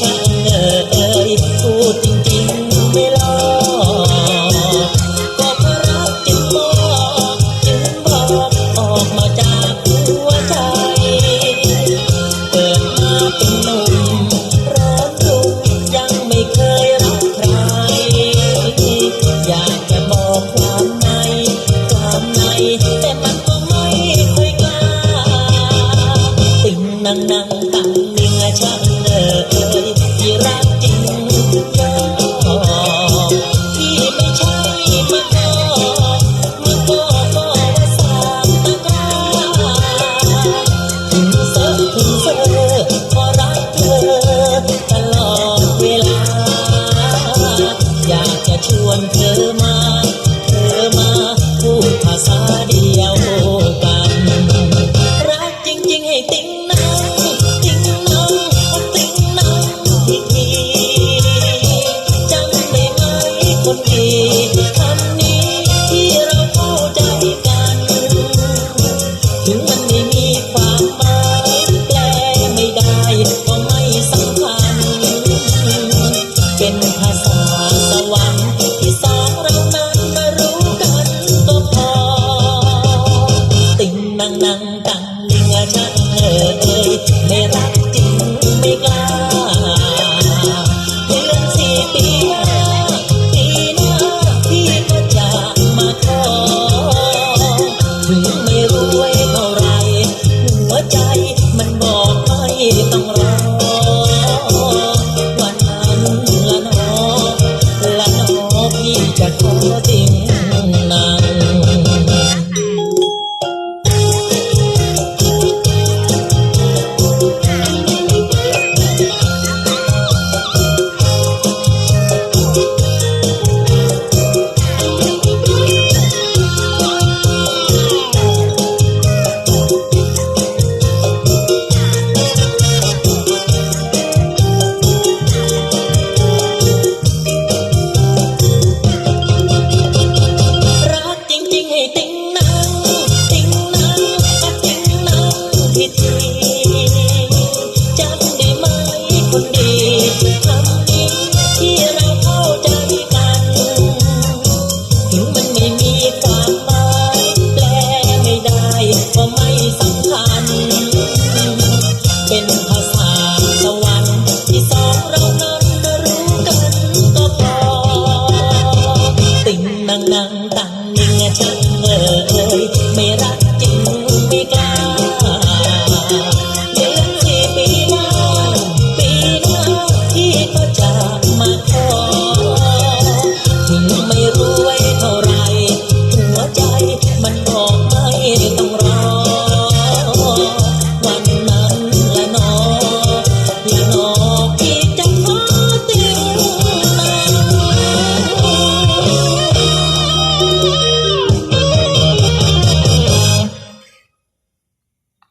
ฉันเอ่ยพูดจริงๆไม่หลอกก็เพรักจึบอกจึงบอกออกมาจากหัวใจ เกิดมาเป็นหนุ่มร้อนรุ่งยังไม่เคยรักใคร อยากจะบอกความในความในแต่มันก็ไม่ค่อยกล้าติงนั่งนั่งตังนิ่ ยฉันเอ่ยที่รักจริงยอที่ไม่ใช่มันอกมันก็ก็ว่าสามตกาถึเสอถึเสขอรักเธอตลอดเวลา อยากจะชวนเธอมา เธอมาพูดภาษาเดียวกัน คนดีคำนี้ที่เราเข้าใจกัน ถึงมันไม่มีความหมายแปลไม่ได้ก็ไม่สำคัญ เป็นภาษาสวรรค์ที่สองเรานั้นมารู้กันก็พอ ติงนังนังตังลิงช่งเอ่ยไม่รัก จริงนะ เธอเอ่ยไม่รัก